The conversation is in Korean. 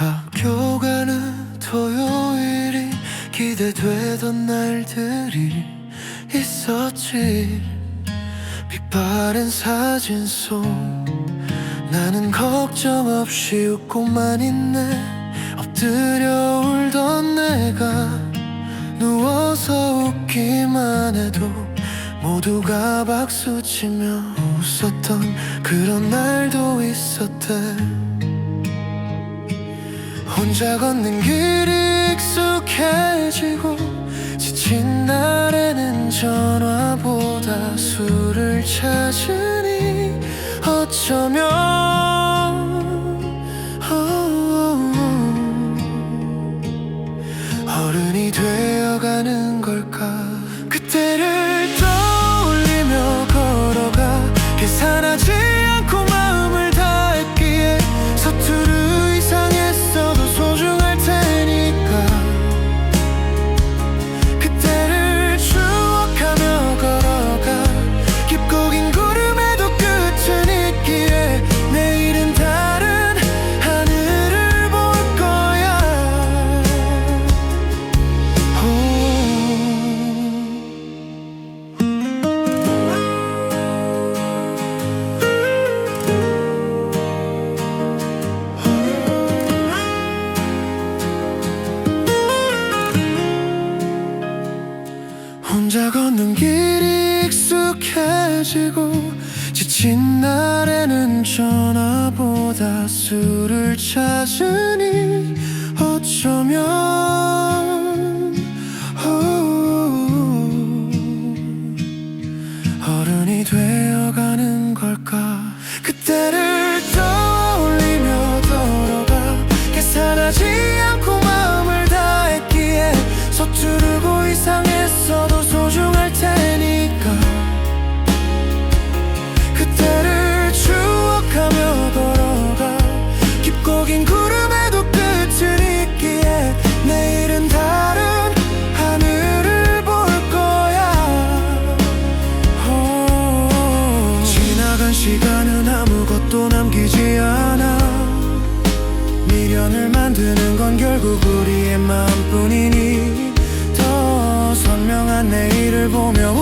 학교 가는 토요일이 기대되던 날들이 있었지. 빛바랜 사진 속 나는 걱정 없이 웃고만 있네. 엎드려 울던 내가 누워서 웃기만 해도 모두가 박수치며 웃었던 그런 날도 있었대 혼자 걷는 길이 익숙해지고 지친 날에는 전화보다 술을 찾으니 어쩌면 어른이 되어가는 걸까 지고 지친 날에는 전화보다 술을 찾으니 어쩌면 오, 어른이 되어가는 마음뿐이니 더 선명한 내일을 보며